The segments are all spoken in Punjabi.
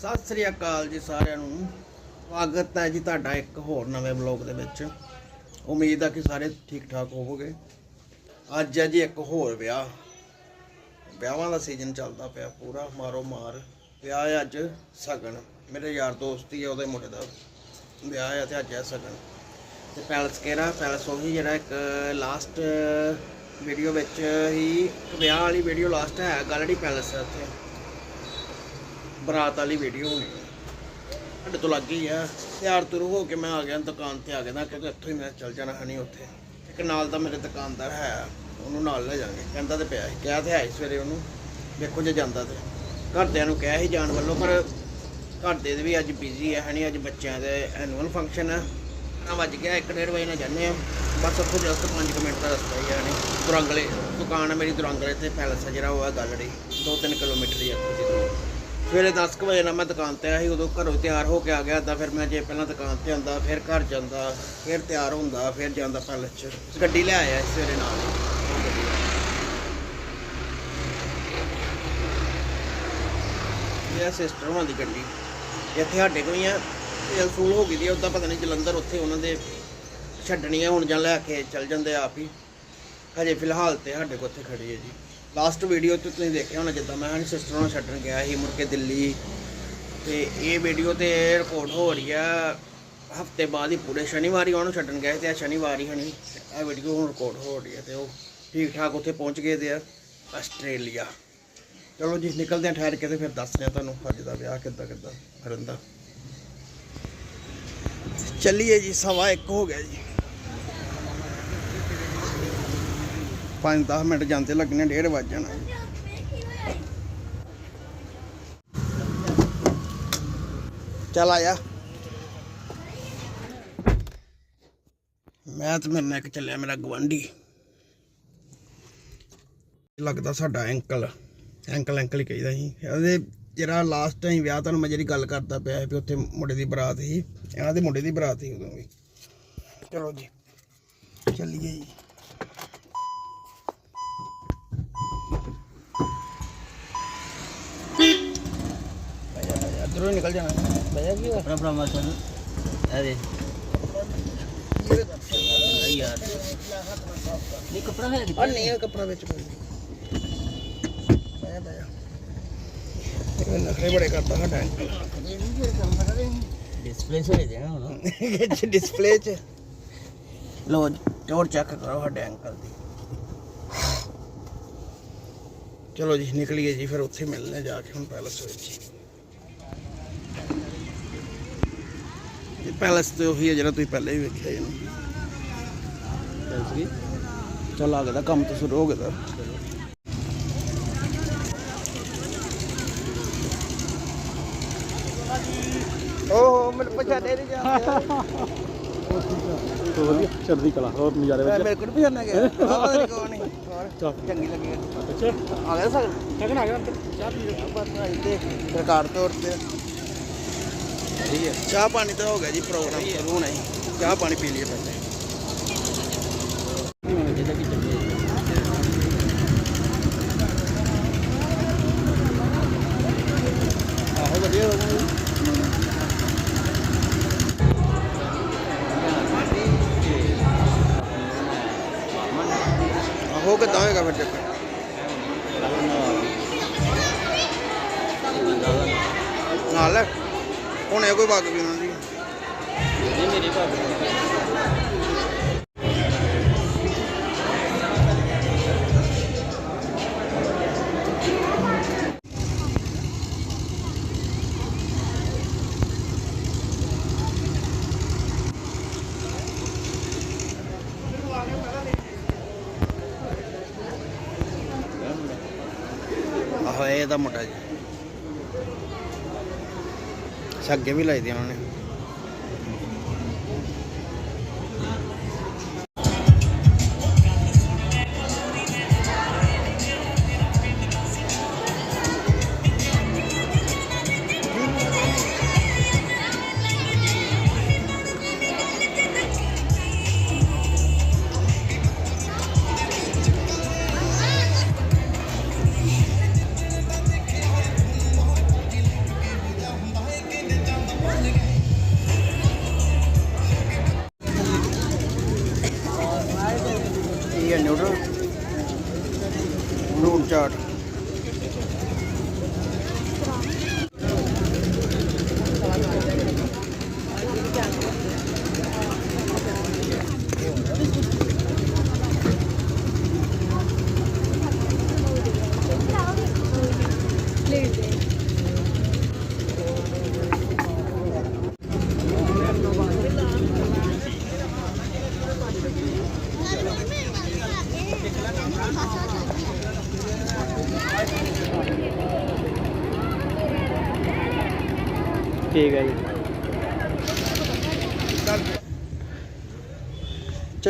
ਸਤਿ ਸ੍ਰੀ ਅਕਾਲ ਜੀ ਸਾਰਿਆਂ ਨੂੰ। ਸਵਾਗਤ ਹੈ ਜੀ ਤੁਹਾਡਾ ਇੱਕ ਹੋਰ ਨਵੇਂ ਬਲੌਗ ਦੇ ਵਿੱਚ। ਉਮੀਦ ਆ ਕਿ ਸਾਰੇ ਠੀਕ ਠਾਕ ਹੋਵੋਗੇ। ਅੱਜ ਹੈ ਜੀ ਇੱਕ ਹੋਰ ਵਿਆਹ। ਵਿਆਹਾਂ ਦਾ ਸੀਜ਼ਨ ਚੱਲਦਾ ਪਿਆ ਪੂਰਾ, ਮਾਰੋ ਮਾਰ। ਵਿਆਹ ਹੈ ਅੱਜ ਸਗਨ। ਮੇਰੇ ਯਾਰ ਦੋਸਤ ਹੀ ਆ, ਉਹਦੇ ਮੁੰਡੇ ਦਾ ਵਿਆਹ ਹੈ ਤੇ ਅੱਜ ਹੈ ਸਗਨ। ਤੇ ਪੈਲਸ ਕਿਹੜਾ? ਪੈਲਸ ਉਹੀ ਜਿਹੜਾ ਇੱਕ ਲਾਸਟ ਵੀਡੀਓ ਵਿੱਚ ਹੀ ਵਿਆਹ ਵਾਲੀ ਵੀਡੀਓ ਲਾਸਟ ਹੈ ਗਾਲੜੀ ਪੈਲਸ ਹੈ ਉੱਥੇ। ਬਰਾਤ ਵਾਲੀ ਵੀਡੀਓ ਹੋਣੀ। ਸਾਡੇ ਤੋਂ ਲੱਗ ਗਈ ਆ। ਤਿਆਰ ਤੁਰ ਹੋ ਕੇ ਮੈਂ ਆ ਗਿਆ ਦੁਕਾਨ ਤੇ, ਆ ਗਿਆ ਨਾ, ਕਿਉਂਕਿ ਇੱਥੋਂ ਹੀ ਮੈਂ ਚੱਲ ਜਾਣਾ ਹਣੀ ਉੱਥੇ। ਇੱਕ ਨਾਲ ਦਾ ਮੇਰੇ ਦੁਕਾਨਦਾਰ ਹੈ, ਉਹਨੂੰ ਨਾਲ ਲੈ ਜਾਵਾਂਗੇ। ਕਹਿੰਦਾ ਤੇ ਪਿਆ ਸੀ, ਕਿਹਾ ਤੇ ਹੈ ਸਵੇਰੇ ਉਹਨੂੰ। ਵੇਖੋ ਜੇ ਜਾਂਦਾ ਤੇ। ਘਰਦਿਆਂ ਨੂੰ ਕਿਹਾ ਸੀ ਜਾਣ ਵੱਲੋਂ, ਪਰ ਘਰ ਦੇ ਵੀ ਅੱਜ ਬਿਜ਼ੀ ਹੈ ਹਣੀ ਅੱਜ ਬੱਚਿਆਂ ਦੇ ਐਨੂਅਲ ਫੰਕਸ਼ਨ ਹੈ ਨਾ ਵੱਜ ਗਿਆ 1:30 ਵਜੇ ਨਾਲ ਜਾਂਦੇ ਆ। ਬਸ ਉੱਥੋਂ ਜਸਟ 5 ਮਿੰਟ ਦਾ ਰਸਤਾ ਹੀ ਹੈ ਹਣੀ ਦੁਰੰਗਲੇ, ਦੁਕਾਨ ਹੈ ਮੇਰੀ ਦੁਰੰਗਲੇ ਤੇ ਪੈਲਸ ਹੈ ਜਿਹੜਾ, ਉਹ ਹੈ ਗੱਲੜੀ। 2-3 ਕਿਲੋਮੀਟਰ ਹੀ ਹੈ ਇੱਥੋਂ ਦੀ ਸਵੇਰੇ 10 ਕੁ ਵਜੇ ਨਾਲ ਮੈਂ ਦੁਕਾਨ ਤੇ ਆਇਆ ਸੀ, ਉਦੋਂ ਘਰੋਂ ਤਿਆਰ ਹੋ ਕੇ ਆ ਗਿਆ ਤਾਂ ਫਿਰ ਮੈਂ ਜੇ ਪਹਿਲਾਂ ਦੁਕਾਨ ਤੇ ਆਉਂਦਾ, ਫਿਰ ਘਰ ਜਾਂਦਾ, ਫਿਰ ਤਿਆਰ ਹੁੰਦਾ, ਫਿਰ ਜਾਂਦਾ ਪੈਲਸ 'ਚ। ਗੱਡੀ ਲੈ ਆਇਆ ਸਵੇਰੇ ਨਾਲ ਇਹ ਸਿਸਟਰ ਉਹਨਾਂ ਦੀ ਗੱਡੀ। ਇੱਥੇ ਸਾਡੇ ਕੋਲ ਹੀ ਆ, ਤੇਲ ਹੋ ਗਈ ਦੀ ਉਦਾਂ ਪਤਾ ਨਹੀਂ ਜਲੰਧਰ ਉੱਥੇ ਉਹਨਾਂ ਦੇ ਛੱਡਣੀ ਆ ਹੁਣ ਜਾਂ ਲੈ ਕੇ ਚੱਲ ਜਾਂਦੇ ਆਪ ਹੀ। ਹਜੇ ਫਿਲਹਾਲ ਤੇ ਸਾਡੇ ਕੋਲ ਉੱਥੇ ਖੜੀ ਹੈ ਜੀ। ਲਾਸਟ ਵੀਡੀਓ 'ਚ ਤੁਸੀਂ ਦੇਖਿਆ ਹੋਣਾ ਜਿੱਦਾਂ ਮੈਂ ਆਪਣੀ ਸਿਸਟਰ ਨੂੰ ਛੱਡਣ ਗਿਆ ਸੀ ਮੁੜ ਕੇ ਦਿੱਲੀ। ਤੇ ਇਹ ਵੀਡੀਓ ਤੇ ਰਿਕਾਰਡ ਹੋ ਰਹੀ ਆ, ਹਫ਼ਤੇ ਬਾਅਦ ਹੀ ਪੂਰੇ ਸ਼ਨੀਵਾਰ ਹੀ ਉਹਨੂੰ ਛੱਡਣ ਗਏ ਤੇ ਆ ਸ਼ਨੀਵਾਰ ਹੀ ਹਣੀ। ਇਹ ਵੀਡੀਓ ਹੁਣ ਰਿਕਾਰਡ ਹੋ ਰਹੀ ਹੈ ਤੇ ਉਹ ਠੀਕ ਠਾਕ ਉੱਥੇ ਪਹੁੰਚ ਗਏ ਤੇ ਆ ਆਸਟ੍ਰੇਲੀਆ। ਚਲੋ ਜੀ, ਨਿਕਲਦੇ ਆ ਠਹਿਰ ਕੇ ਤੇ ਫਿਰ ਦੱਸਦੇ ਆ ਤੁਹਾਨੂੰ ਅੱਜ ਦਾ ਵਿਆਹ ਕਿੱਦਾਂ ਕਿੱਦਾਂ ਕਰਨ ਦਾ। ਚੱਲੀਏ ਜੀ ਸਵਾ ਇੱਕ ਹੋ ਗਿਆ ਜੀ। 5-10 ਮਿੰਟ ਜਾਂਦੇ ਲੱਗਣੇ, ਡੇਢ ਵੱਜ ਜਾਣਾ। ਚੱਲ ਆਇਆ ਮੈਂ ਤੇ ਮੇਰੇ ਨਾਲ ਇੱਕ ਚੱਲਿਆ, ਮੇਰਾ ਗਵੰਡੀ ਲੱਗਦਾ ਸਾਡਾ ਅੰਕਲ ਐਂਕਲ ਅੰਕਲ ਹੀ ਕਹੀਦਾ ਸੀ। ਇਹਦੇ ਜਿਹੜਾ ਲਾਸਟ ਟਾਈਮ ਵਿਆਹ ਤੁਹਾਨੂੰ ਮੈਂ ਜਿਹੜੀ ਗੱਲ ਕਰਦਾ ਪਿਆ ਵੀ ਉੱਥੇ ਮੁੰਡੇ ਦੀ ਬਰਾਤ ਸੀ, ਇਹਨਾਂ ਦੇ ਮੁੰਡੇ ਦੀ ਬਰਾਤ ਸੀ ਉਦੋਂ ਵੀ। ਚਲੋ ਜੀ, ਚੱਲੀਏ ਜੀ। ਅੰਦਰੋਂ ਨਿਕਲ ਜਾਣਾ। ਬਈਆ ਕੀ ਹੋਇਆ? ਆਪਣਾ ਪ੍ਰਮੋਸ਼ਨ ਅਰੇ ਯਾਰ। ਇਹ ਕਪੜਾ ਹੈ ਆ ਨਹੀਂ ਇਹ ਕੱਪੜਾ ਵਿੱਚ ਕੋਈ ਬਈਆ ਬਈਆ ਇਹ ਨਖਰੇ ਬੜੇ ਕਰਦਾ ਸਾਡਾ। ਅੰਕਲ ਡਿਸਪਲੇ ਸੇ ਦੇਣਾ ਹੁਣ। ਇਹ ਡਿਸਪਲੇ 'ਚ ਲੋ ਟੋਰ ਚੈੱਕ ਕਰੋ ਸਾਡੇ ਅੰਕਲ ਦੀ। ਚਲੋ ਜੀ ਨਿਕਲੀਏ ਜੀ ਫਿਰ ਉੱਥੇ ਮਿਲਨੇ ਜਾ ਕੇ ਹੁਣ ਪੈਲਸ ਵਿੱਚ। ਇਹ ਪੈਲਸ ਤੇ ਉਹੀ ਹੈ ਜਿਹੜਾ ਤੁਸੀਂ ਪਹਿਲੇ ਹੀ ਵੇਖਿਆ ਇਹਨੂੰ ਚੱਲ ਆ ਗਿਆ ਕੰਮ ਤਾਂ ਸ਼ੁਰੂ ਹੋ ਗਿਆ ਓਹ ਮੈਨੂੰ ਪਛਾਣੇ ਨਹੀਂ ਜਾਂਦਾ। ਤੋ ਵਧੀਆ ਚੜ੍ਹਦੀ ਕਲਾ ਹੋਰ ਨਜ਼ਾਰੇ ਵਿੱਚ ਮੇਰੇ ਕੋਲ ਪਛਾਣਿਆ ਗਿਆ। ਆਹ ਪਤਾ ਨਹੀਂ ਕੌਣ ਹੈ ਹੋਰ ਚਾਹ ਚੰਗੀ ਲੱਗੀ ਅੱਛਾ। ਆ ਗਿਆ ਸਰ ਠਗਣ ਆ ਗਿਆ ਅੰਦਰ। ਚਾਹ ਪੀ ਬਸ ਆਈ ਤੇ ਸਰਕਾਰ ਤੌਰ ਤੇ। ਠੀਕ ਹੈ। ਚਾਹ ਪਾਣੀ ਤਾਂ ਹੋ ਗਿਆ ਜੀ ਪ੍ਰੋਗਰਾਮ। ਸ਼ੁਰੂ ਹੋਣਾ ਹੀ। ਚਾਹ ਪਾਣੀ ਪੀ ਲਈਏ ਪਹਿਲੇ ਆਹੋ ਵਧੀਆ ਹੋ ਗਿਆ ਆਹੋ ਕਿੱਦਾਂ ਹੋਏਗਾ ਫਿਰ ਚੱਕਰ? ਨਾਲ? ਹੁਣੇ ਕੋਈ ਵਗ ਵੀ ਉਹਨਾਂ ਦੀ ਇਹ ਮੇਰੇ ਭਾਗ ਆਹੋ ਇਹ ਦਾ ਮੁੰਡਾ ਜੀ। ਸੱਗੇ ਵੀ ਲਾਈ ਦੇ ਉਹਨਾਂ। ਨੇ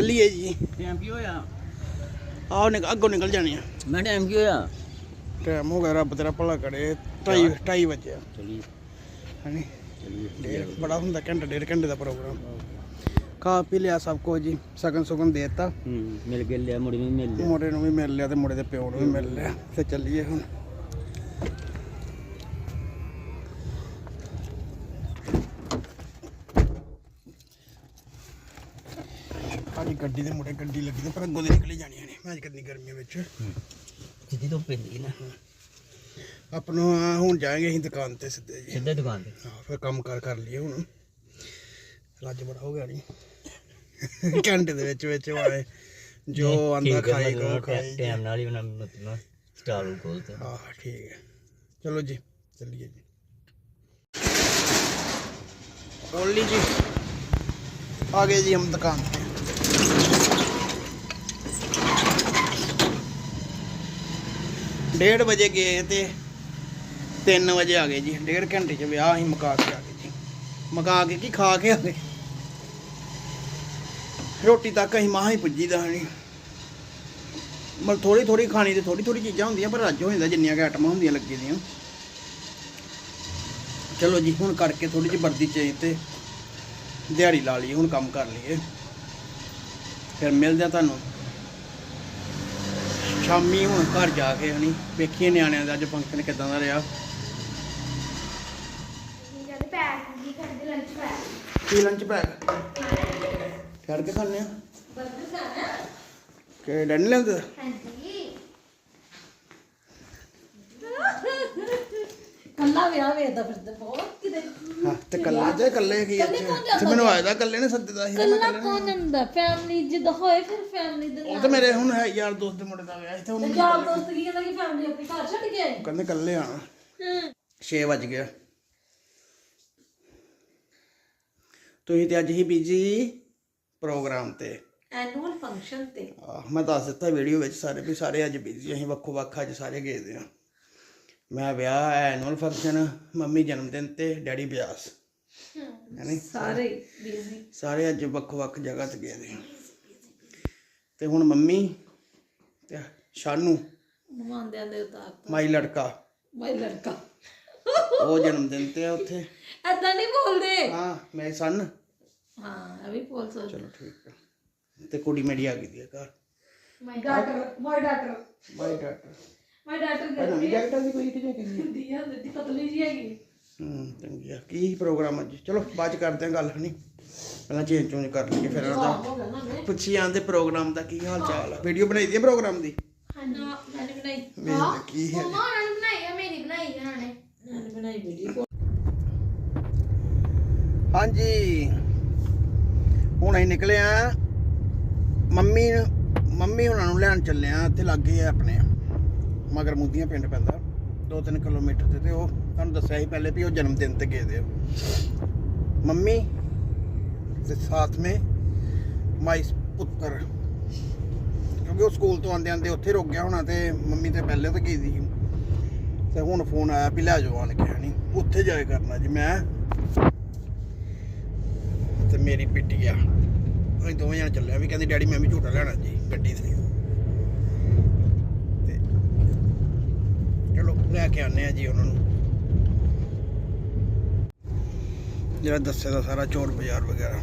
ਚੱਲੀਏ ਜੀ। ਟਾਈਮ ਕੀ ਹੋਇਆ? ਆਓ ਨਿਕ ਅੱਗੋਂ ਨਿਕਲ ਜਾਣੇ ਆ। ਮੈਂ ਟਾਈਮ ਕੀ ਹੋਇਆ? ਟਾਈਮ ਹੋ ਗਿਆ ਰੱਬ ਤੇਰਾ ਭਲਾ ਕਰੇ। ਢਾਈ ਢਾਈ ਵਜੇ ਚਲੀ ਹਣੀ ਚਲੀ ਡੇਢ ਬੜਾ ਹੁੰਦਾ ਘੰਟਾ ਡੇਢ ਘੰਟੇ ਦਾ ਪ੍ਰੋਗਰਾਮ। ਖਾ ਪੀ ਲਿਆ ਸਭ ਕੁਝ ਜੀ ਸਗਨ ਸੁਗਨ ਦੇਤਾ। ਹੂੰ ਮਿਲ ਗਿਆ ਲਿਆ ਮੁੜੀ ਨੂੰ ਮਿਲ ਲਿਆ। ਮੁੰਡੇ ਨੂੰ ਵੀ ਮਿਲ ਲਿਆ ਤੇ ਮੁੰਡੇ ਦੇ ਪਿਓ ਨੂੰ ਵੀ ਮਿਲ ਲਿਆ। ਤੇ ਚੱਲੀਏ ਹੁਣ। ਗੱਡੀ ਦੇ ਮੋੜੇ ਗੱਡੀ ਲੱਗੀ ਤੇ ਪਰ ਅੱਗੋਂ ਦੇ ਨਿਕਲੇ ਜਾਣੀਆਂ ਨੇ ਮੈਂ ਅੱਜ ਕਿੰਨੀ ਗਰਮੀਆਂ ਵਿੱਚ। ਜਿੱਦੀ ਤੋਂ ਪੈਂਦੀ ਨਾ। ਆਪਣਾ ਹੁਣ ਜਾਵਾਂਗੇ ਅਸੀਂ ਦੁਕਾਨ ਤੇ ਸਿੱਧੇ ਜੀ। ਸਿੱਧੇ ਦੁਕਾਨ ਤੇ। ਹਾਂ ਫਿਰ ਕੰਮ ਕਰ ਕਰ ਲਈਏ ਹੁਣ। ਰੱਜ ਬੜਾ ਹੋ ਗਿਆ ਨਹੀਂ ਘੰਟੇ ਦੇ ਵਿੱਚ ਵਿੱਚ ਵਾਲੇ। ਜੋ ਆਂਦਾ ਖਾਈ ਕੋ ਖਾਈ ਟਾਈਮ ਨਾਲ ਹੀ ਉਹਨਾਂ ਮਤਲਬ ਸਟਾਰੂ ਕੋਲ ਤੇ ਹਾਂ ਠੀਕ ਹੈ। ਚਲੋ ਜੀ ਚੱਲੀਏ ਜੀ। बोल लीजिए आगे जी हम दुकान पे ਡੇਢ ਵਜੇ ਗਏ ਤੇ 3 ਵਜੇ ਆ ਗਏ ਜੀ, ਡੇਢ ਘੰਟੇ ਚ ਵਿਆਹ ਅਸੀਂ ਮਕਾ ਕੇ ਆ ਗਏ ਜੀ। ਮਕਾ ਕੇ ਕੀ ਖਾ ਕੇ ਆ ਗਏ। ਰੋਟੀ ਤੱਕ ਅਸੀਂ ਮਾਂ ਹੀ ਪੁੱਜੀ ਦਾ ਨਹੀਂ ਮਲ ਥੋੜੀ ਥੋੜੀ ਖਾਣੀ ਤੇ ਥੋੜੀ ਥੋੜੀ ਚੀਜ਼ਾਂ ਹੁੰਦੀਆਂ, ਪਰ ਰੱਜ ਹੋ ਜਾਂਦਾ ਜਿੰਨੀਆਂ ਕਿ ਆਟਮਾਂ ਹੁੰਦੀਆਂ ਲੱਗੀ ਦੀਆਂ। ਚਲੋ ਜੀ, ਹੁਣ ਕਰਕੇ ਥੋੜੀ ਜਿਹੀ ਵਰਦੀ ਚੇਂਜ ਤੇ ਦਿਹਾੜੀ ਲਾ ਲਈ ਹੁਣ ਕੰਮ ਕਰ ਲਈਏ। ਫਿਰ ਮਿਲਦੇ ਆ ਤੁਹਾਨੂੰ। ਸ਼ਾਮੀ ਹੁਣ ਘਰ ਜਾ ਕੇ ਹਣੀ ਵੇਖੀਏ ਨਿਆਣਿਆਂ ਦਾ ਅੱਜ ਫੰਕਸ਼ਨ ਕਿਦਾਂ ਦਾ ਰਿਹਾ। ਕੀ ਲੰਚ ਪੈਕ ਛੱਡ ਕੇ ਖਾਣੇ ਆ। ਬਰਗਰ ਖਾਣਾ। ਕਿ ਡੈਨ ਲੈਂਦੇ? ਹਾਂਜੀ। ਕੱਲਾ ਵਿਆਹ ਵੇਖਦਾ ਫਿਰਦਾ ਬਹੁਤ ਕਿਤੇ। ਹਾਂ ਤੇ ਕੱਲੇ ਜੇ ਕੱਲੇ ਕੀ ਇਕੱਲੇ ਇੱਥੇ? ਕੌਣ ਜਾਂਦਾ ਤੇ ਮੈਨੂੰ ਆਇਆ ਕੱਲੇ ਨੇ ਸੱਦਦਾ ਸੀ ਮੈਂ ਕੱਲਾ ਇਕੱਲੇ ਨੇ- ਕੌਣ ਹੁੰਦਾ? ਫੈਮਿਲੀ ਜਿੱਦਾਂ ਹੋਏ ਫਿਰ ਫੈਮਿਲੀ ਦੇ ਉਹ ਨਾਲ। ਤਾਂ ਮੇਰੇ ਹੁਣ ਹੈ ਯਾਰ ਦੋਸਤ ਦੇ ਮੁੰਡੇ ਦਾ ਵਿਆਹ ਸੀ ਤੇ ਤੇ ਉਹਨੂੰ ਯਾਰ ਦੋਸਤ ਕੀ ਕਹਿੰਦਾ ਕਿ ਫੈਮਿਲੀ ਆਪਣੀ ਘਰ ਛੱਡ ਕੇ ਆਏ? ਕਹਿੰਦੇ ਕੱਲੇ ਆਣਾ ਹੂੰ। 6 ਵਜ ਗਿਆ ਤੁਸੀਂ ਤੇ ਅੱਜ ਹੀ ਬੀਜੀ ਪ੍ਰੋਗਰਾਮ ਤੇ। ਐਨੂਅਲ ਫੰਕਸ਼ਨ ਤੇ। ਆਹ, ਮੈਂ ਦੱਸ ਦਿੱਤਾ ਵੀਡੀਓ ਵਿੱਚ ਸਾਰੇ ਵੀ ਸਾਰੇ ਅੱਜ ਬੀਜੀ ਅਸੀਂ ਵੱਖੋ ਵੱਖ ਅੱਜ ਸਾਰੇ ਗਏ ਦੇ ਆ। ਮੈਂ ਵਿਆਹ ਐਨੂਅਲ ਫੰਕਸ਼ਨ ਮੰਮੀ ਜਨਮ ਦਿਨ ਤੇ ਡੈਡੀ ਬਿਆਸ। ਹੈਨੀ? ਸਾਰੇ ਬੀਜ਼ੀ ਸਾਰੇ ਅੱਜ ਵੱਖ ਵੱਖ ਜਗ੍ਹਾ ਤੇ ਗਏ ਆ ਤੇ ਹੁਣ ਮੰਮੀ ਤੇ ਸ਼ਾਨੂ ਮਮਾਂਦਿਆਂ ਦੇ ਉਤਾਰ ਮਾਈ ਲੜਕਾ। ਮਾਈ ਲੜਕਾ। ਉਹ ਜਨਮ ਦਿਨ ਤੇ ਆ ਉੱਥੇ। ਐਦਾਂ ਨਹੀਂ ਬੋਲਦੇ? ਹਾਂ ਮੈਂ ਸਨ। ਹਾਂ ਵੀ ਬੋਲ ਸਕਦੇ। ਚਲੋ ਠੀਕ ਆ। ਤੇ ਕੁੜੀ ਮੇਰੀ ਆ ਗਈ ਦੀ ਆ ਘਰ। Doctor my doctor bye doctor my doctor ਇਹ ਨਵੀਂ ਜੈਕਟ ਦੀ ਕੋਈ ਕਿ ਕੀ ਦੀ ਆ? ਦੀ ਪਤਲੀ ਜੀ ਹੈਗੀ। ਹੂੰ ਚੰਗੀ ਆ। ਕੀ ਪ੍ਰੋਗਰਾਮ ਅੱਜ? ਚਲੋ ਬਾਅਦ ਚ ਕਰਦੇ ਆ ਗੱਲ ਹਣੀ ਪਹਿਲਾਂ ਚੇਂਜ ਚੂੰਜ ਕਰ ਲਈਏ ਫਿਰ ਉਹਦਾ ਹੋ ਗਿਆ ਨਾ ਮੈਂ। ਪੁੱਛੀ ਜਾਂਦੇ ਪ੍ਰੋਗਰਾਮ ਦਾ ਕੀ ਹਾਲ ਚਾਲ ਆ? ਵੀਡੀਓ ਬਣਾਈ ਦੀ ਆ ਪ੍ਰੋਗਰਾਮ ਦੀ? ਹਾਂਜੀ ਮੈंने ਬਣਾਈ। ਵੇਖ ਕੀ ਹੈ? ਮਮਾ ਉਹਨਾਂ ਨੇ ਬਣਾਈ ਆ ਮੇਰੀ ਬਣਾਈ ਆ ਉਹਨਾਂ ਨੇ ਮੈंने ਬਣਾਈ ਵੀਡੀਓ। ਹਾਂਜੀ। ਹੁਣ ਅਸੀਂ ਨਿਕਲੇ ਆ ਮੰਮੀ ਨੂੰ- ਮੰਮੀ ਹੁਣਾਂ ਨੂੰ ਲੈਣ ਚੱਲੇ ਆ ਇੱਥੇ ਲੱਗੇ ਆ ਆਪਣੇ। ਮਗਰ ਮੁੱਦੀਆਂ ਪਿੰਡ ਪੈਂਦਾ 2-3 ਕਿਲੋਮੀਟਰ ਤੇ ਤੇ ਉਹ ਤੁਹਾਨੂੰ ਦੱਸਿਆ ਸੀ ਪਹਿਲੇ ਵੀ ਉਹ ਜਨਮ ਦਿਨ ਤੇ ਗਏ ਦੇ ਮੰਮੀ ਤੇ ਸਾਥ ਮੇ ਮਾਈ ਪੁੱਤਰ, ਕਿਉਂਕਿ ਉਹ ਸਕੂਲ ਤੋਂ ਆਂਦੇ ਆਂਦੇ ਉੱਥੇ ਰੁਕ ਗਿਆ ਹੋਣਾ ਤੇ ਮੰਮੀ ਤੇ ਪਹਿਲੇ ਤਾਂ ਗਈ ਸੀ। ਤੇ ਹੁਣ ਫੋਨ ਆਇਆ ਵੀ ਲੈ ਜਾਓ ਆਣ ਕੇ ਹਣੀ ਉੱਥੇ ਜਾਏ ਕਰਨਾ ਜੀ ਮੈਂ। ਤੇ ਮੇਰੀ ਬਿੱਟੀ ਆ। ਅਸੀਂ ਦੋਵੇਂ ਜਣੇ ਚੱਲਿਆ ਵੀ ਕਹਿੰਦੀ, ਡੈਡੀ, ਮੈਂ ਵੀ ਝੂਟਾ ਲੈਣਾ ਜੀ ਗੱਡੀ ਤੇ। ਚਲੋ, ਲੈ ਕੇ ਆਨੇ ਆ ਜੀ ਉਹਨਾਂ ਨੂੰ। ਜਿਹੜਾ ਦੱਸੇ ਦਾ ਸਾਰਾ ਚੋਰ ਬਾਜ਼ਾਰ ਵਗੈਰਾ।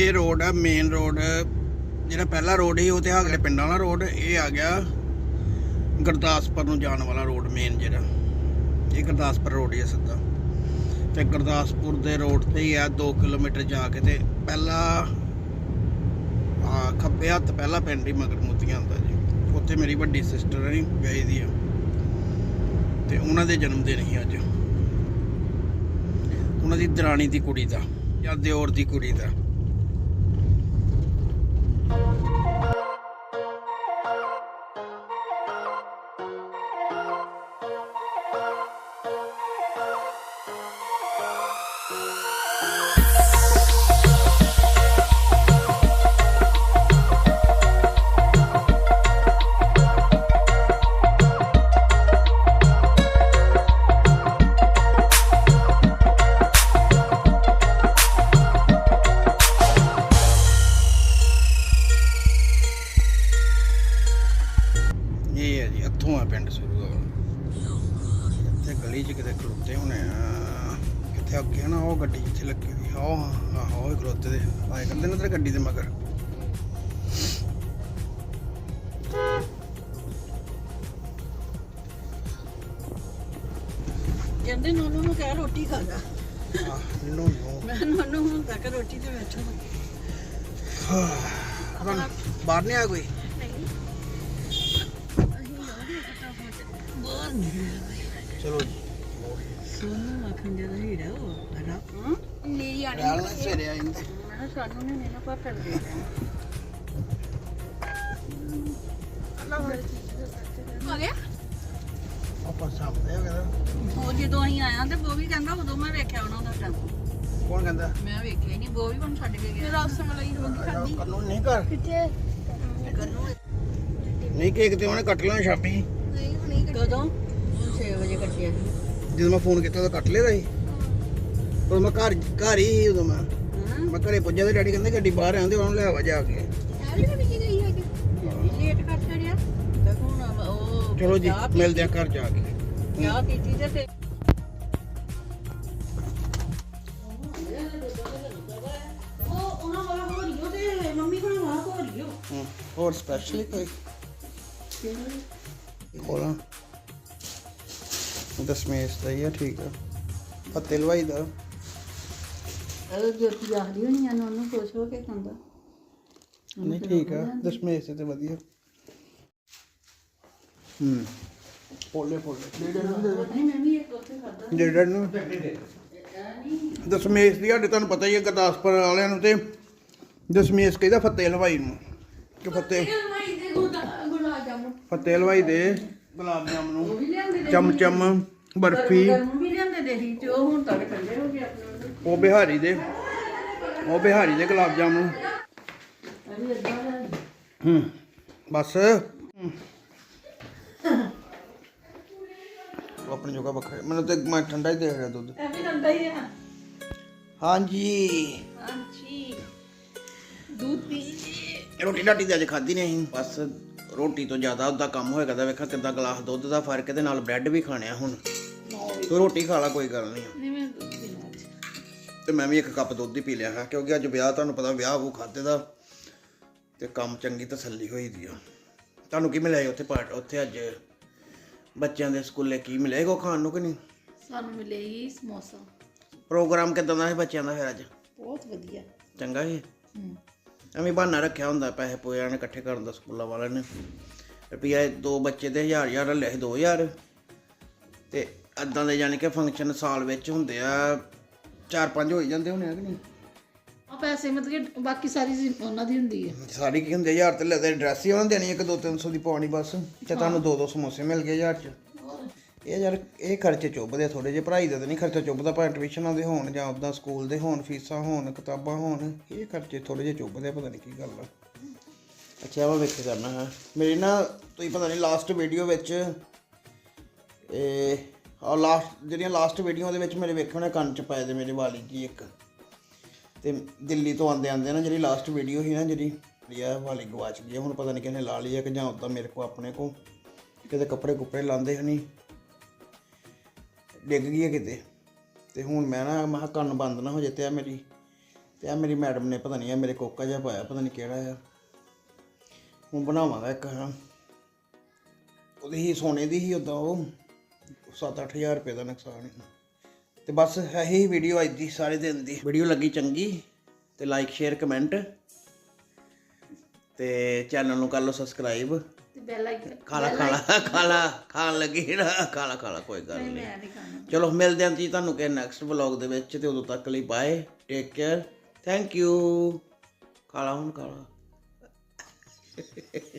ਇਹ ਰੋਡ ਆ ਮੇਨ ਰੋਡ ਜਿਹੜਾ ਪਹਿਲਾ ਰੋਡ ਸੀ, ਉਹ ਤੇ ਹਾਗਲੇ ਪਿੰਡਾਂ ਵਾਲਾ ਰੋਡ ਇਹ ਆ ਗਿਆ ਗੁਰਦਾਸਪੁਰ ਨੂੰ ਜਾਣ ਵਾਲਾ ਰੋਡ ਮੇਨ ਜਿਹੜਾ। ਇਹ ਗੁਰਦਾਸਪੁਰ ਰੋਡ ਹੀ ਆ ਸਿੱਧਾ। ਤੇ ਗੁਰਦਾਸਪੁਰ ਦੇ ਰੋਡ ਤੇ ਹੀ ਆ 2 ਕਿਲੋਮੀਟਰ ਜਾ ਕੇ ਤੇ ਪਹਿਲਾ ਆ ਖੱਬੇ ਹੱਥ ਪਹਿਲਾ ਪਿੰਡ ਹੀ ਮਗਰ ਮੋਤੀਆਂ ਆਉਂਦਾ ਜੀ। ਉੱਥੇ ਮੇਰੀ ਵੱਡੀ ਸਿਸਟਰ ਹੈ ਵਿਆਹੀ ਦੀ ਆ। ਤੇ ਉਹਨਾਂ ਦੇ ਜਨਮ ਦਿਨ ਸੀ ਅੱਜ। ਉਹਨਾਂ ਦੀ ਦਰਾਣੀ ਦੀ ਕੁੜੀ ਦਾ ਜਾਂ ਦਿਓਰ ਦੀ ਕੁੜੀ ਦਾ। Thank you. ਆਏ ਕਰਦੇ ਨੇ ਤੇਰੇ ਗੱਡੀ ਦੇ ਮਗਰ। ਕਹਿੰਦੇ ਨੋਨੂ ਨੂੰ ਕਹਿ ਰੋਟੀ ਖਾ ਜਾ। ਆਹ ਨੋ ਨੋ। ਮੈਂ ਨੋਨੂ ਹੁਣ ਤੱਕ ਰੋਟੀ ਤੇ ਬੈਠਾ। ਬਾਹਰ ਨਹੀਂ ਆ ਕੋਈ? ਚਲੋ ਜੀ। ਸੋਨੂ ਆਖਣ ਦੇ ਹੀੜਾ ਉਹ। ਅਰਾ ਨੀਰੀ ਆਣੀ ਰਹਿਣ ਨਾਲ ਸਵੇਰੇ ਆ ਜਾਂਦੇ ਮੈਂ ਕਿਹਾ ਸਾਨੂੰ ਨੇ ਨਾ ਪਾ ਕਰ ਦੇ ਆ ਗਿਆ? ਆਪਾਂ ਸਾਹਮਣੇ ਹੋ ਗਿਆ ਉਹ ਜਦੋਂ ਅਸੀਂ ਆਇਆ ਤੇ ਉਹ ਵੀ ਕਹਿੰਦਾ ਉਦੋਂ ਮੈਂ ਵੇਖਿਆ ਉਹਨਾਂ ਦਾ ਟੈਂਪੂ ਕੌਣ ਕਹਿੰਦਾ? ਮੈਂ ਵੇਖਿਆ ਹੀ ਨਹੀਂ ਉਹ ਵੀ ਮੈਨੂੰ ਛੱਡ ਕੇ ਗਿਆ। ਰਸ ਮਲਾਈ ਰੋਟੀ ਖਾਦੀ ਕਾਨੂੰਨ ਨਹੀਂ ਕਰ ਕਿੱਥੇ? ਨਹੀਂ ਕੇਕ ਤੇ ਉਹਨੇ ਕੱਟ ਲੈਣਾ ਸ਼ਾਮੀ ਨਹੀਂ ਹੁਣੀ ਕਦੋਂ? 6 ਵਜੇ ਕੱਟਿਆ। ਜਦੋਂ ਮੈਂ ਫੋਨ ਕੀਤਾ ਤਾਂ ਕੱਟ ਲਿਆ ਸੀ। ਉਦੋਂ ਮੈਂ ਘਰ ਘਰ ਹੀ ਸੀ ਉਦੋਂ ਮੈਂ। ਮੈਂ ਘਰੇ ਪੁੱਜਿਆ ਤੇ ਡੈਡੀ ਕਹਿੰਦੇ ਗੱਡੀ ਬਾਹਰ ਆਂਦੇ ਉਹਨੂੰ ਲੈ ਆਵਾ ਜਾ ਕੇ। ਚਲੋ ਜੀ ਮਿਲਦੇ ਆ ਘਰ ਜਾ ਕੇ। ਚਾਹ ਪੀਤੀ ਤੇ ਕੋਲ। ਹੋਰ ਸਪੈਸ਼ਲ ਕੋਈ? ਖੋਲਾਂ ਦਸਮੇਸ਼ ਦਾ ਹੀ ਆ ਠੀਕ ਆ। ਪੱਤੇ ਲਵਾਈ ਦਾ। ਉਹ ਜੋਤੀ ਆਖਦੀ ਹੋਣੀ ਆ ਉਹਨੂੰ ਖੁਸ਼ ਹੋ ਕੇ ਖਾਂਦਾ ਨਹੀਂ ਠੀਕ ਆ ਦਸਮੇਸ਼ ਤੇ ਵਧੀਆ। ਹੂੰ। ਪੋਲੇ ਪੋਲੇ ਨਹੀਂ ਮੈਂ ਵੀ ਇੱਕ ਉੱਥੇ ਖਾਦਾ ਜਿਹੜਾ ਨੂੰ? ਦਸਮੇਸ਼ ਦੀ ਸਾਡੇ ਤੁਹਾਨੂੰ ਪਤਾ ਹੀ ਹੈ ਗੁਰਦਾਸਪੁਰ ਵਾਲਿਆਂ ਨੂੰ ਤੇ ਦਸਮੇਸ਼ ਕਹਿੰਦਾ ਫੱਤੇ ਹਲਵਾਈ ਨੂੰ। ਕਿ ਫੱਤੇ ਮਾਈ ਦੇ ਗੁਲਾ ਗੁਲਾਬ ਜਾਮੁਨ। ਫੱਤੇ ਹਲਵਾਈ ਦੇ। ਗੁਲਾਬ ਜਾਮਨ ਨੂੰ। ਦੇ ਚਮਚਮ ਬਰਫੀ। ਗਰਮ ਵੀ ਲਿਆਂਦੇ ਦੇ ਸੀ ਤੇ ਉਹ ਹੁਣ ਤੱਕ ਠੰਡੇ ਹੋ ਗਏ ਆਪਣੇ। ਉਹ ਬਿਹਾਰੀ ਦੇ ਉਹ ਬਿਹਾਰੀ ਦੇ ਗੁਲਾਬ ਜਾਮਨ। ਹੂੰ ਬਸ। ਉਹ ਆਪਣੀ ਜਗ੍ਹਾ ਵੱਖਰੇ ਮੈਨੂੰ ਤੇ ਮੈਂ ਠੰਡਾ ਹੀ ਦੇ ਰਿਹਾ ਦੁੱਧ। ਇਹ ਵੀ ਠੰਡਾ ਹੀ ਆ ਹਾਂਜੀ। ਹਾਂਜੀ। ਦੁੱਧ ਪੀ ਰੋਟੀ ਡਾਟੀ ਤੇ ਅੱਜ ਖਾਧੀ ਨਹੀਂ ਬਸ ਰੋਟੀ ਤੋਂ ਜ਼ਿਆਦਾ ਉਹਦਾ ਕੰਮ ਹੋਏਗਾ ਤਾਂ ਵੇਖਾ ਕਿੱਦਾਂ ਗਲਾਸ ਦੁੱਧ ਦਾ ਫ਼ਰਕ ਇਹਦੇ ਨਾਲ ਬ੍ਰੈਡ ਵੀ ਖਾਣੇ ਆ ਹੁਣ। ਤੂੰ ਰੋਟੀ ਖਾ ਲਾ ਕੋਈ ਗੱਲ ਨਹੀਂ। ਨਹੀਂ ਮੈਂ ਤੇ ਮੈਂ ਵੀ ਇੱਕ ਕੱਪ ਦੁੱਧ ਹੀ ਪੀ ਲਿਆ ਹੈ ਕਿਉਂਕਿ ਅੱਜ ਵਿਆਹ ਤੁਹਾਨੂੰ ਪਤਾ ਵਿਆਹ ਉਹ ਖਾਦੇ ਦਾ ਤੇ ਕੰਮ ਚੰਗੀ ਤਸੱਲੀ ਹੋਈ ਦੀ ਆ। ਤੁਹਾਨੂੰ ਕੀ ਮਿਲਿਆ ਉੱਥੇ ਪਾਰਟ ਉੱਥੇ ਅੱਜ ਬੱਚਿਆਂ ਦੇ ਸਕੂਲੇ ਕੀ ਮਿਲੇਗਾ ਖਾਣ ਨੂੰ ਕਿ ਨਹੀਂ? ਸਾਨੂੰ ਮਿਲੇਗੀ ਸਮੋਸਾ। ਪ੍ਰੋਗਰਾਮ ਕਿਦਾਂ ਦਾ ਹੈ ਬੱਚਿਆਂ ਦਾ ਫਿਰ ਅੱਜ? ਬਹੁਤ ਵਧੀਆ। ਚੰਗਾ ਸੀ ਐਵੇਂ ਬਹਾਨਾ ਰੱਖਿਆ ਹੁੰਦਾ ਪੈਸੇ ਪੋਇਆਂ ਨੇ ਇਕੱਠੇ ਕਰਨ ਦਾ ਸਕੂਲਾਂ ਵਾਲਿਆਂ ਨੇ। ਰੁਪਈਆ ਦੋ ਬੱਚੇ ਦੇ ਹਜ਼ਾਰ ਹਜ਼ਾਰ ਲੈ 2000 ਤੇ ਅੱਦਾਂ ਦੇ ਯਾਨੀ ਕਿ ਫੰਕਸ਼ਨ ਸਾਲ ਵਿੱਚ ਹੁੰਦੇ ਆ ਚਾਰ ਪੰਜ ਹੋ ਹੀ ਜਾਂਦੇ ਹੋਣੇ ਆ ਕਿ ਨਹੀਂ? ਆ ਪੈਸੇ ਮਤਲਬ ਕਿ ਬਾਕੀ ਸਾਰੀ ਚੀਜ਼ ਉਹਨਾਂ ਦੀ ਹੁੰਦੀ ਹੈ। ਸਾਰੀ ਕੀ ਹੁੰਦੇ ਹਜ਼ਾਰ ਤੇ ਲੈਦੇ ਡਰੈਸ ਹੀ ਉਹਨਾਂ ਦੇਣੀ ਇੱਕ ਦੋ 300 ਦੀ ਪਾਉਣੀ ਬਸ। ਤੇ ਤੁਹਾਨੂੰ ਦੋ ਦੋ ਸਮੋਸੇ ਮਿਲ ਗਏ ਹਜ਼ਾਰ ਚ। ਇਹ ਯਾਰ ਇਹ ਖਰਚੇ ਚੁੱਭਦੇ ਥੋੜੇ ਜਿਹੇ ਪੜ੍ਹਾਈ ਦਾ ਤਾਂ ਨਹੀਂ ਖਰਚਾ ਚੁੱਭਦਾ ਭਾਵੇਂ ਟਿਊਸ਼ਨਾਂ ਦੇ ਹੋਣ ਜਾਂ ਉਦਾਂ ਸਕੂਲ ਦੇ ਹੋਣ ਫੀਸਾਂ ਹੋਣ ਕਿਤਾਬਾਂ ਹੋਣ ਇਹ ਖਰਚੇ ਥੋੜੇ ਜਿਹੇ ਚੁੱਭਦੇ ਆ, ਪਤਾ ਨਹੀਂ ਕੀ ਗੱਲ ਆ। ਅੱਛਾ ਉਹ ਵੇਖੇ ਕਰਨਾ ਹੈ। ਮੇਰੀ ਨਾ ਤੁਸੀਂ ਪਤਾ ਨਹੀਂ ਲਾਸਟ ਵੀਡੀਓ ਵਿੱਚ ਇਹ ਆ ਲਾਸਟ ਜਿਹੜੀਆਂ ਲਾਸਟ ਵੀਡੀਓ ਦੇ ਵਿੱਚ ਮੇਰੇ ਵੇਖਣੇ ਕੰਨ ਚ ਪਾਏ ਦੇ ਮੇਰੇ ਵਾਲੀ ਜੀ ਇੱਕ। ਤੇ ਦਿੱਲੀ ਤੋਂ ਆਂਦੇ ਆਂਦੇ ਨਾ ਜਿਹੜੀ ਲਾਸਟ ਵੀਡੀਓ ਸੀ ਨਾ ਜਿਹੜੀ ਇਹ ਵਾਲੀ ਗਵਾਚ ਗਈ ਆ। ਹੁਣ ਪਤਾ ਨਹੀਂ ਕਿਹਨੇ ਲਾ ਲਈ ਹੈ ਕਿ ਜਾਂ ਉਦਾਂ ਮੇਰੇ ਕੋ ਆਪਣੇ ਕੋ ਕਿਤੇ ਕੱਪੜੇ ਕੁੱਪੜੇ ਲਾਉਂਦੇ ਹਨੀ ਡਿੱਗ ਗਈ ਹੈ ਕਿਤੇ। ਤੇ ਹੁਣ ਮੈਂ ਨਾ, ਮੈਂ ਕਿਹਾ ਕੰਨ ਬੰਦ ਨਾ ਹੋ ਜੇ ਤੇ ਆ ਮੇਰੀ, ਤੇ ਆ ਮੇਰੀ ਮੈਡਮ ਨੇ ਪਤਾ ਨਹੀਂ ਆ ਮੇਰੇ ਕੋਕਾ ਜਿਹਾ ਪਾਇਆ, ਪਤਾ ਨਹੀਂ ਕਿਹੜਾ ਆ। ਹੁਣ ਬਣਾਵਾਂਗਾ ਇੱਕ ਹਾਂ ਉਹਦੀ ਹੀ ਸੋਨੇ ਦੀ ਹੀ ਉਦਾਂ ਉਹ। 7-8000 ਰੁਪਏ ਦਾ ਨੁਕਸਾਨ ਹੈ। ਤੇ ਬਸ ਇਹੀ ਵੀਡੀਓ ਅੱਜ ਦੀ ਸਾਰੇ ਦਿਨ ਦੀ। ਵੀਡੀਓ ਲੱਗੀ ਚੰਗੀ ਤੇ ਲਾਈਕ ਸ਼ੇਅਰ ਕਮੈਂਟ ਤੇ ਚੈਨਲ ਨੂੰ ਕਰ ਲਓ ਸਬਸਕ੍ਰਾਈਬ ਤੇ ਬੈਲ ਆਈਕਨ ਖਾਲਾ ਖਾਲਾ ਖਾਲਾ ਖਾਣ ਲੱਗੀ ਨਾ। ਖਾਲਾ ਖਾਲਾ ਕੋਈ ਗੱਲ ਨਹੀਂ ਮੈਂ ਨਹੀਂ ਖਾਣਾ। ਚਲੋ ਮਿਲਦੇ ਹਾਂ ਜੀ ਤੁਹਾਨੂੰ ਕਿ ਨੈਕਸਟ ਵਲੌਗ ਦੇ ਵਿੱਚ ਤੇ ਉਦੋਂ ਤੱਕ ਲਈ bye take care thank you ਖਾਲਾ ਹੁਣ ਖਾਲਾ।